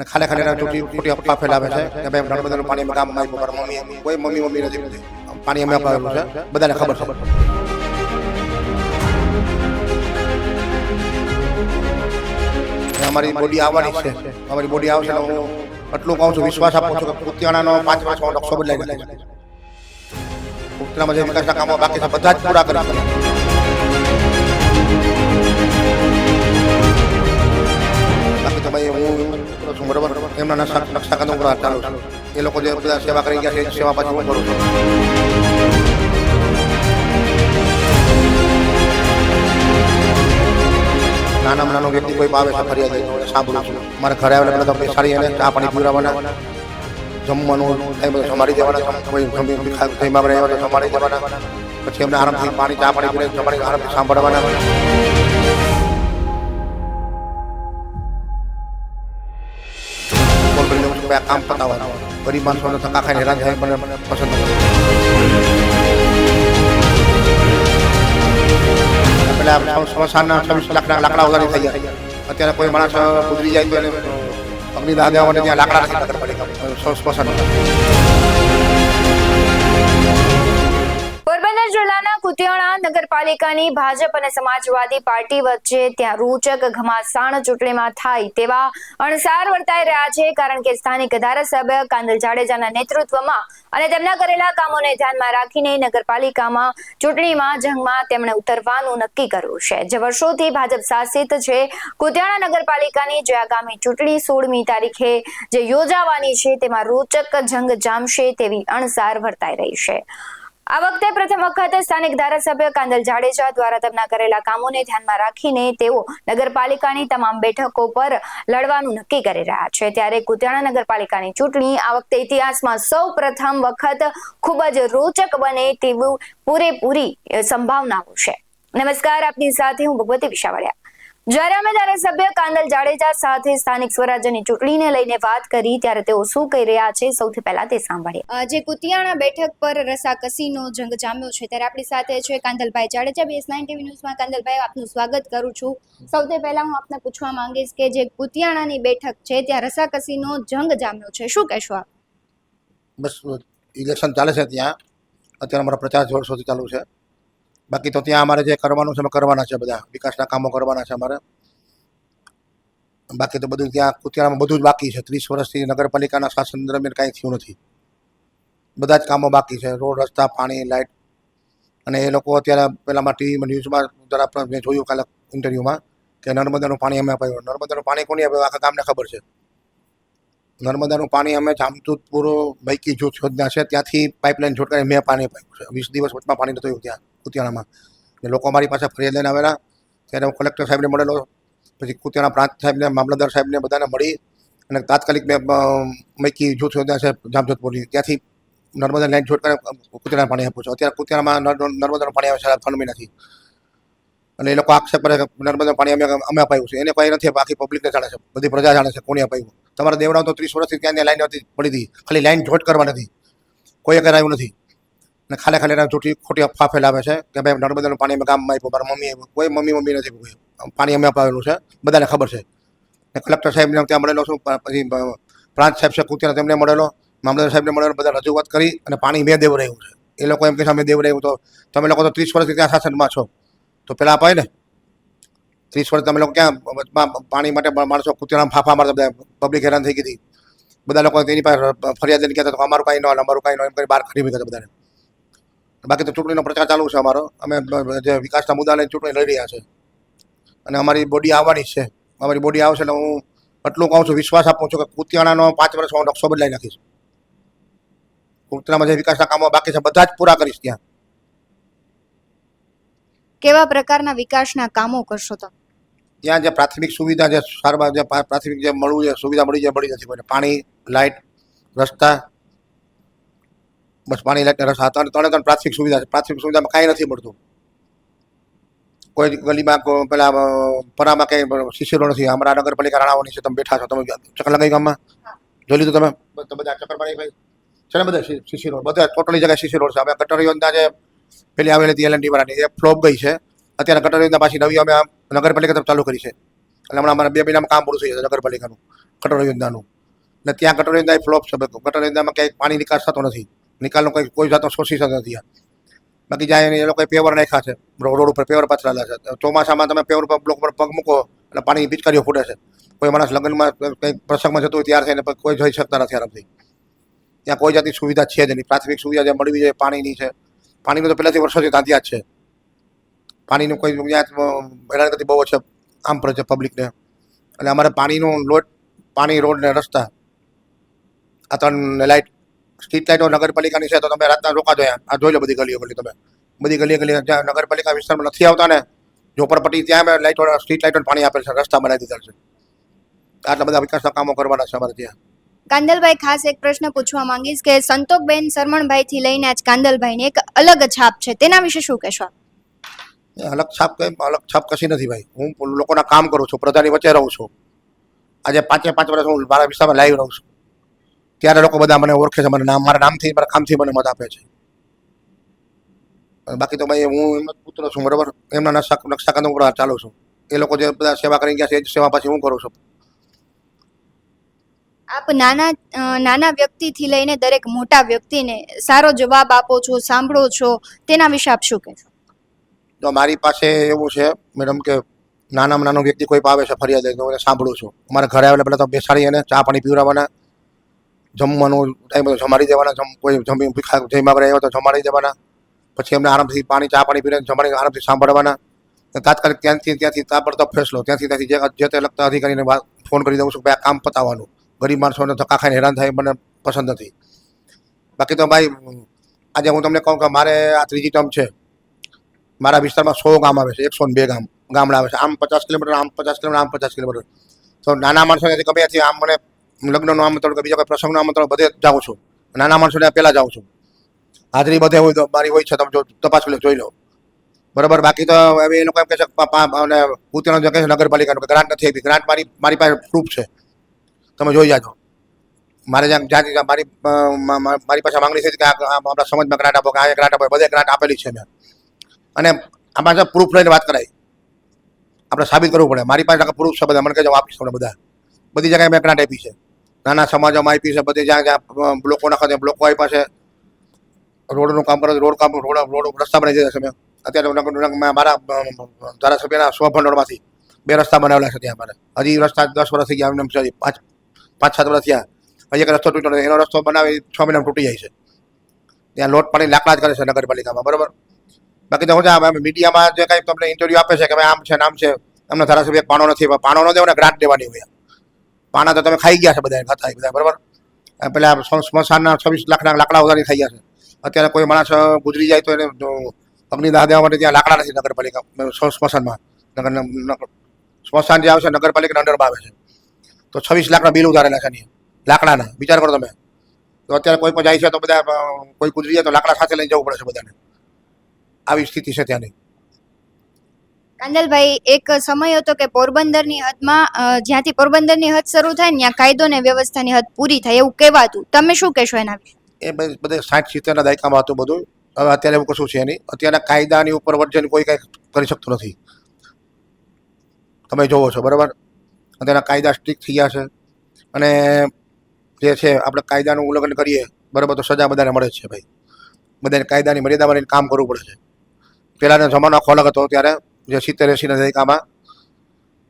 અને ખાલે ખાલી ચોટી ખોટી અફવા ફેલાવે છે. કે ભાઈ નર્મદાનું પાણી અમે ગામમાં આપ્યું મારા મમ્મી કોઈ મમ્મી મમ્મી નથી પાણી અમે અપાવેલું છે. બધાને ખબર ખબર અમારી બોડી આવવાની છે. અમારી બોડી આવશે હું એટલું કહું છું, વિશ્વાસ આપું છું કે કુતિયાણાનો પાંચ પાંચ નકશો બદલાઈ જાય કુતિયાણામાં જે વિકાસના કામો બાકી છે, બધા જ પૂરા કરી બરોબર? એમના નકશા નકશા પૂરા ચાલુ એ લોકો જે બધા સેવા કરી ગયા છે સેવા પાછી હું કરું છું. નાનામાં નાનો વ્યક્તિ કોઈ આવે છે, ફરિયાદ સાંભળું છું. મારે ઘરે આવેલા પેલા તો બેસાડી અને ચા પાણી પીવડાવવાના, જમવાનું, એ બધું જમાડી દેવાના, જમ- તો જમાડી દેવાના. પછી એમને આરામથી પાણી, ચા પાણી પીને જમાડી આરામથી સાંભળવાના. આ કામ પતાવવા ગરીબ માણસોને ધક્કા ખાઈને હેરાન થાય મને પસંદ નથી પેલા સ્મશાનના છવ્વીસ લાખના લાકડા ઉધારી થઈ ગયા અત્યારે કોઈ માણસ ગુજરી જાય તો એને અગ્નિદાહ માટે ત્યાં લાકડા નથી નગરપાલિકા સ્મશાન કુતિયાણા નગરપાલિકાની ભાજપ અને સમાજવાદી પાર્ટી વચ્ચે ત્યાં રૂચક ઘમાસાણ ચૂંટણીમાં થાય તેવા અણસાર વર્તાઈ રહ્યા છે. કારણ કે સ્થાનિક ધારાસભ્ય કાંદલ જાડેજાના નેતૃત્વમાં અને તેમના કરેલા કામોને ધ્યાનમાં રાખીને નગરપાલિકામાં ચૂંટણીમાં જંગમાં તેમણે ઉતરવાનું નક્કી કર્યું છે. જે વર્ષોથી ભાજપ શાસિત છે, કુતિયાણા નગરપાલિકાની જે આગામી ચૂંટણી સોળમી તારીખે જે યોજાવાની છે, તેમાં રોચક જંગ જામશે તેવી અણસાર વર્તાઈ રહી છે. આ વખતે પ્રથમ વખત સ્થાનિક ધારાસભ્ય કાંદલ જાડેજા દ્વારા તેમના કરેલા કામોને ધ્યાનમાં રાખીને તેઓ નગરપાલિકાની તમામ બેઠકો પર લડવાનું નક્કી કરી રહ્યા છે. ત્યારે કુતિયાણા નગરપાલિકાની ચૂંટણી આ વખતે ઇતિહાસમાં સૌ પ્રથમ વખત ખૂબ જ રોચક બને તેવું પૂરેપૂરી સંભાવનાઓ છે. નમસ્કાર, આપની સાથે હું ભગવતી વિશાવડિયા જ્યારે અમે ધારાસભ્ય કાંદલ જાડેજા સાથે સ્થાનિક સ્વરાજ્યની ચૂંટણીને લઈને વાત કરી ત્યારે તેઓ શું કહી રહ્યા છે સૌથી પહેલા તે સાંભળીએ. જે કુતિયાણા બેઠક પર રસાકસીનો જંગ જામ્યો છે ત્યારે આપણી સાથે છે Kandalbhai Jadeja BS nine TV ન્યૂઝમાં. કાંદલભાઈ આપનું સ્વાગત કરું છું. સૌથી પહેલા હું આપને પૂછવા માંગીશ કે જે કુતિયાણાની બેઠક છે ત્યાં રસાકસીનો જંગ જામ્યો છે. શું કહેશો આપ? બસ ઇલેક્શન ચાલે છે ત્યાં. અત્યારે અમારો પ્રચાર વર્ષોથી ચાલુ છે. બાકી તો ત્યાં અમારે જે કરવાનું છે, અમે કરવાના છે બધા. વિકાસના કામો કરવાના છે અમારે. બાકી તો બધું ત્યાં કુતિયાણામાં બધું જ બાકી છે. ત્રીસ વર્ષથી નગરપાલિકાના શાસન દરમિયાન કાંઈ થયું નથી. બધા જ કામો બાકી છે. રોડ, રસ્તા, પાણી લાઇટ અને એ લોકો અત્યારે પહેલાંમાં ટીવીમાં, ન્યૂઝમાં પણ મેં જોયું કાલે ઇન્ટરવ્યૂમાં કે નર્મદાનું પાણી અમે આપ્યું નર્મદાનું પાણી કોની આપ્યું આખા ગામને ખબર છે. નર્મદાનું પાણી અમે જામતુતપુર બૈકી જૂથ યોજના છે ત્યાંથી પાઇપલાઇન છોડકારી મેં પાણી આપ્યું છે. વીસ દિવસ વચમાં પાણી નતું ત્યાં. કુતિયાણામાં. લોકો મારી પાસે ફરિયાદ લઈને આવેલા. ત્યારે હું કલેક્ટર સાહેબને મળેલો. પછી કુતિયાણા પ્રાંત સાહેબને, મામલતદાર સાહેબને બધાને મળી અને તાત્કાલિક મેં મૈકી જૂથ યોજના છે, જામજોધપુરની. ત્યાંથી નર્મદા લાઈન કરીને કુતિયાણા પાણી આપું છું. અત્યારે કુતિયાણામાં નર- નર્મદાનું પાણી આવે છે ત્રણ મહિનાથી. અને એ લોકો આક્ષેપ કરે કે નર્મદાનું પાણી અમે અમે અપાયું છે. એને કોઈ નથી બાકી પબ્લિકને જાણે છે. બધી પ્રજા જાણે છે કોને અપાયું. તમારા દેવડાઓ તો ત્રીસ વર્ષથી ત્યાં લાઈન હતી પડી હતી ખાલી લાઈન જોટ કરવા નથી. કોઈ કરાયું નથી. અને ખાલી ખાલી એના જૂઠી ખોટી અફવા ફેલાવે છે કે ભાઈ નર્મદાનું પાણી અમે ગામમાં આપ્યું, મારા મમ્મી આપ્યું. કોઈ મમ્મી મમ્મી નથી પાણી અમે અપાવેલું છે. બધાને ખબર છે. ને કલેક્ટર સાહેબને ત્યાં મળેલો છું. પછી પ્રાંત સાહેબ છે કુતિયાણા તેમને મળેલો. મામલતદાર સાહેબને મળેલો, બધા રજૂઆત કરી અને પાણી મેં દેવરાયું છે. એ લોકો એમ કે અમે દેવ રહ્યું. તો તમે લોકો તો ત્રીસ વર્ષથી ત્યાં શાસનમાં છો. તો પેલા અપાય ને. ત્રીસ વર્ષ તમે લોકો ક્યાં પાણી માટે માણસો કુતિયાણા ફાફા મારતા બધા પબ્લિક હેરાન થઈ ગઈ હતી. બધા લોકો તેની પાસે ફરિયાદ લઈને કહેતા અમારું કાંઈ ન અમારું કાંઈ ન એમ કરી બહાર ખરી મૂક્યા બધાને. બાકી તો ચૂંટણીનો પ્રચાર ચાલુ છે અમારો. અમે જે વિકાસના મુદ્દાને ચૂંટણી લડી રહ્યા છે. અને અમારી બોડી આવવાની છે. અમારી બોડી આવશે એટલે હું એટલું કહું છું વિશ્વાસ આપું છું કે કુતિયાણાનો પાંચ વર્ષ હું નકશો બદલાઈ નાખીશ. કુતિયાણામાં જે વિકાસના કામો બાકી છે બધા જ પૂરા કરીશ ત્યાં. કેવા પ્રકારના વિકાસના કામો કરશો તો ત્યાં જે પ્રાથમિક સુવિધા જે સારવાર જે પ્રાથમિક જે મળવું જે સુવિધા મળી જાય મળી નથી કોઈને પાણી લાઇટ રસ્તા બસ પાણી લાઇટ ને રસ્તા ત્રણ ત્રણે ત્રણ પ્રાથમિક સુવિધા છે. પ્રાથમિક સુવિધામાં કાંઈ નથી મળતું. કોઈ ગલીમાં પેલા પરામાં કંઈ શિશિરો નથી. અમારા નગરપાલિકા રાણાઓની છે. તમે બેઠા છો. તમે ચક્કર લગાવી ગામમાં? જોઈ લીધું તમે? બધા ચક્કર ભાઈ. છે ને બધા શિશિરો? બધા ટોટલી જગ્યાએ શિશિરો છે. અમે ગટર યોજના જે પેલી આવેલી હતી એલએનડી વાળાની, એ ફ્લોપ ગઈ છે. અત્યારે ગટર યોજના પાછી નવી અમે નગરપાલિકા તરફ ચાલુ કરી છે. એટલે હમણાં અમારે બે મહિનામાં કામ પૂરું થઈ જશે નગરપાલિકાનું ગટર યોજનાનું ને ત્યાં ગટર યોજના ફ્લોપ છે ગટર યોજનામાં ક્યાંય પાણી નિકાસ થતો નથી. નિકાલનો કંઈ કોઈ જાતનો શોષી નથી. બાકી જાય એ લોકોએ પેવર નાખ્યા છે રોડ ઉપર પેવર પથરાયેલા છે. ચોમાસામાં તમે પેવર પર બ્લોક પર પગ મૂકો એટલે પાણી પિચકારીઓ ફૂટે છે. કોઈ માણસ લગ્નમાં કંઈક પ્રસંગમાં જતું હોય ત્યાર થઈને કોઈ જઈ શકતા નથી આરામથી. ત્યાં કોઈ જાતની સુવિધા છે જ નહીં. પ્રાથમિક સુવિધા જે મળવી જોઈએ, પાણીની છે. પાણીનું તો પહેલાંથી વર્ષોથી તાંત્યા જ છે. પાણીનું કોઈ ત્યાં હેરાનગતિ બહુ છે આમ પડે છે પબ્લિકને એટલે અમારે પાણીનું લોટ, પાણી, રોડ ને રસ્તા. આ ત્રણ લાઇટ સ્ટ્રીટ લાઇટો નગરપાલિકાની છે તો તમે રાતના રોકાજો આ જોઈ લો બધી ગલીઓ ગલી તમે. બધી ગલીઓ ગલી જ્યાં નગરપાલિકા વિસ્તારમાં નથી આવતા ને ઝોપડપટ્ટી ત્યાં લાઇટો સ્ટ્રીટ લાઇટો પાણી આપેલ છે રસ્તા બનાવી દીધા છે. આટલા બધા વિકાસના કામો કરવાના છે અમારે ત્યાં. કાંદલભાઈ ખાસ એક પ્રશ્ન પૂછવા માંગીશ કે સંતોકબેન સરમણભાઈ થી લઈને આજ કાંદલભાઈની એક અલગ છાપ છે તેના વિશે શું કહેશો અલગ છાપ કઈ અલગ છાપ કશી નથી ભાઈ. હું લોકોના કામ કરું છું પ્રજાની વચ્ચે રહું છું. આજે પાંચે પાંચ વર્ષ હું મારા વિસ્તારમાં લાઈવ રહું છું. ત્યારે લોકો બધા મને ઓળખે છે મને નામ મારા નામથી મારા કામથી મને મત આપે છે. બાકી તો ભાઈ હું એમનો પુત્ર છું બરાબર? એમના નકશા નકશા કદમ ઉપર ચાલુ છું. એ લોકો જે બધા સેવા કરી ગયા છે એ જ સેવા પાછી હું કરું છું. આપ નાના નાના વ્યક્તિથી લઈને દરેક મોટા વ્યક્તિને સારો જવાબ આપો છો સાંભળો છો તેના વિશે આપ શું કહેશો? તો મારી પાસે એવું છે મેડમ કે નાનામાં નાનો વ્યક્તિ કોઈ પાવે છે ફરિયાદ હું સાંભળું છું. મારા ઘરે આવેલા પહેલાં તો બેસાડી એને ચા પાણી પીવડાવવાના જમવાનું ટાઈમ બધું જમાડી દેવાના, જમ, કોઈ જમી જમ્યા વગર આવ્યો તો જમાડી દેવાના. પછી એમને આરામથી પાણી, ચા પાણી પીને જમાડી આરામથી સાંભળવાના. તાત્કાલિક ત્યાંથી ત્યાંથી તાબડતોબ ફેસલો. ત્યાંથી ત્યાંથી જે તે લગતા અધિકારીને ફોન કરી દઉં છું ભાઈ આ કામ પતાવવાનું. ગરીબ માણસોને ધક્કા ખાઈને હેરાન થાય મને પસંદ નથી. બાકી તો ભાઈ, આજે હું તમને કહું કે મારે આ ત્રીજી ટર્મ છે. મારા વિસ્તારમાં સો ગામ આવે છે, એકસો બે ગામ, ગામડા આવે છે. આમ પચાસ કિલોમીટર, આમ પચાસ કિલોમીટર, આમ પચાસ કિલોમીટર. તો નાના માણસોને ગમે ત્યાંથી આમ મને લગ્નનું આમંત્રણ કે બીજા કોઈ પ્રસંગનું આમંત્રણ, બધે જાઉં છું. નાના માણસોને પહેલાં જાઉં છું. હાજરી બધે હોય તો મારી હોય છે, તમે જો તપાસ જોઈ લો. બરાબર? બાકી તો એ લોકો એમ કહે છે અને ઉત્તરાયણ જે કહે છે નગરપાલિકાનું કે ગ્રાન્ટ નથી આપી. ગ્રાન્ટ મારી મારી પાસે પ્રૂફ છે. તમે જોઈ જાજો. મારે જ્યાં જ્યાં મારી મારી પાસે માંગણી છે કે આપણા સમાજમાં ગ્રાન્ટ આપો કે આ ગ્રાન્ટ આપો બધે ગ્રાન્ટ આપેલી છે મેં. અને આમાં છે પ્રૂફ લઈને વાત કરાય. આપણે સાબિત કરવું પડે. મારી પાસે પ્રૂફ છે બધા. મને કહેજો આપીશ તમને બધા. બધી જગ્યાએ મેં ગ્રાન્ટ આપી છે. નાના સમાજોમાં આપી છે, બધે જ્યાં જ્યાં બ્લોકો નાખે છે, બ્લોકો આપ્યા છે રોડનું કામ કરે, રોડ કામ, રોડ રોડ રસ્તા બનાવી દીધા છે મેં. અત્યારે મારા ધારાસભ્યના ધારાસભ્યના સ્વભંડોળમાંથી બે રસ્તા બનાવેલા છે ત્યાં મારે. હજી રસ્તા દસ વર્ષ થઈ ગયા એમને એમ પાંચ પાંચ, સાત વર્ષ થયા. હજી એક રસ્તો તૂટ્યો નથી. એનો રસ્તો બનાવી છ મહિનામાં તૂટી જાય છે. ત્યાં લોટ પાણી લાકડા જ કરે છે નગરપાલિકામાં, બરોબર? બાકી તો હું આમ મીડિયામાં જે કાંઈ તમને ઇન્ટરવ્યુ આપે છે કે ભાઈ આમ છે નામ છે અમને ધારાસભ્ય પાણો નથી, પાણો ન દેવો ને ગ્રાન્ટ દેવાની હોય પાણા તો તમે ખાઈ ગયા છે બધા ખાતા બધા, બરાબર? પેલા સ્મશાનના છવ્વીસ લાખના લાકડા ઉધારી ખાઈ ગયા છે. અત્યારે કોઈ માણસ ગુજરી જાય તો એને અગ્નિદાહ દેવા માટે ત્યાં લાકડા નથી નગરપાલિકા સ્મશાનમાં. નગર સ્મશાન જે આવે છે, નગરપાલિકાના અંડરમાં આવે છે. તો છવ્વીસ લાખના બિલ ઉધારેલા છે લાકડાના, વિચાર કરો તમે. તો અત્યારે કોઈ પણ જાય છે તો બધા કોઈ ગુજરી જાય તો લાકડા સાથે લઈને જવું પડે છે બધાને. આવી સ્થિતિ છે ત્યાંની. કાંદલભાઈ, એક સમય હતો કે પોરબંદરની હદમાં જ્યાંથી પોરબંદરની હદ શરૂ થાય ને ત્યાં કાયદો ને વ્યવસ્થાની હદ પૂરી થાય એવું કહેવાતું. તમે શું કહેશો એના વિશે? એ બધે સાઠ સિત્તેરના દાયકામાં હતું બધું. હવે અત્યારે એવું કશું છે નહીં. અત્યારના કાયદાની ઉપર વર્જન કોઈ કાંઈ કરી શકતું નથી. તમે જોવો છો, બરાબર? અત્યારના કાયદા સ્ટ્રિક્ટ થઈ ગયા છે. અને જે છે, આપણે કાયદાનું ઉલ્લંઘન કરીએ, બરાબર તો સજા બધાને મળે છે ભાઈ. બધાને કાયદાની મર્યાદામાં કામ કરવું પડે છે. પહેલાંનો જમાનો આખો અલગ હતો, ત્યારે જે સિત્તેર એંસીના દાયકામાં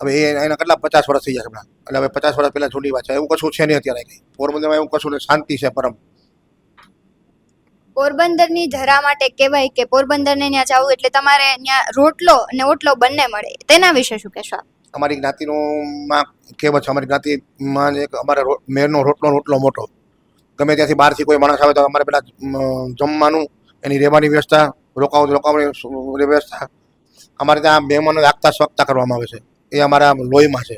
હવે એ એના કેટલા પચાસ વર્ષ થઈ ગયા હમણાં. એટલે હવે પચાસ વર્ષ પહેલાં જૂની વાત છે એવું કશું છે નહીં અત્યારે કંઈ. પોરબંદરમાં એવું કશું નહીં. શાંતિ છે પરમ. પોરબંદરની ધરા માટે કહેવાય કે પોરબંદરને ત્યાં જવું એટલે તમારે ત્યાં રોટલો અને ઓટલો બંને મળે. તેના વિશે શું કહેશો અમારી જ્ઞાતિનું માં કહેવત છે અમારી જ્ઞાતિમાં એક અમારે મેરનો રોટલો રોટલો મોટો. ગમે ત્યાંથી બહારથી કોઈ માણસ આવે તો અમારે પેલા જમવાનું એની રહેવાની વ્યવસ્થા રોકાવું રોકાવાની વ્યવસ્થા અમારે ત્યાં મહેમાનો આગતા સ્વાગતા કરવામાં આવે છે. એ અમારા લોહીમાં છે.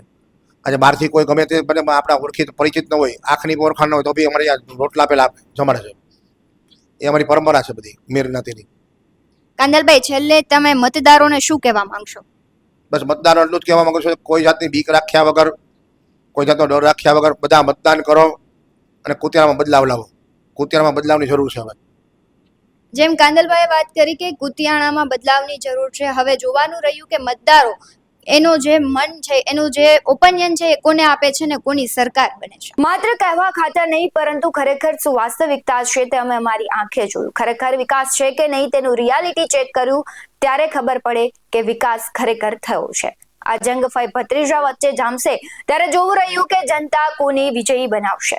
આજે બહારથી કોઈ ગમે તે ભલે આપણા ઓળખી પરિચિત ન હોય આંખની ઓળખાણ ન હોય તો બી અમારે રોટલા પેલા જમાડે છે. એ અમારી પરંપરા છે બધી મીર જ્ઞાતિની. કાંદલભાઈ છેલ્લે તમે મતદારોને શું કહેવા માંગશો? બસ મતદારો એટલું જ કહેવા માંગુ છું કોઈ જાતની બીક રાખ્યા વગર કોઈ જાતનો ડર રાખ્યા વગર બધા મતદાન કરો અને કુતિયામાં બદલાવ લાવો. કુતિયામાં બદલાવની જરૂર છે હવે. જેમ કાંદલભાઈએ વાત કરી કે કુતિયાણામાં બદલાવની જરૂર છે, હવે જોવાનું રહ્યું કે મતદારો એનો જે મન છે, એનું જે ઓપિનિયન છે એ કોને આપે છે ને કોની સરકાર બને છે. માત્ર કહેવા ખાતર નહીં, પરંતુ ખરેખર શું વાસ્તવિકતા છે તે અમે અમારી આંખે જોયું. ખરેખર વિકાસ છે કે નહીં તેનું રિયાલિટી ચેક કર્યું, ત્યારે ખબર પડે કે વિકાસ ખરેખર થયો છે. આ જંગ ફઈ ભત્રીજા વચ્ચે જામશે, ત્યારે જોવું રહ્યું કે જનતા કોને વિજયી બનાવશે.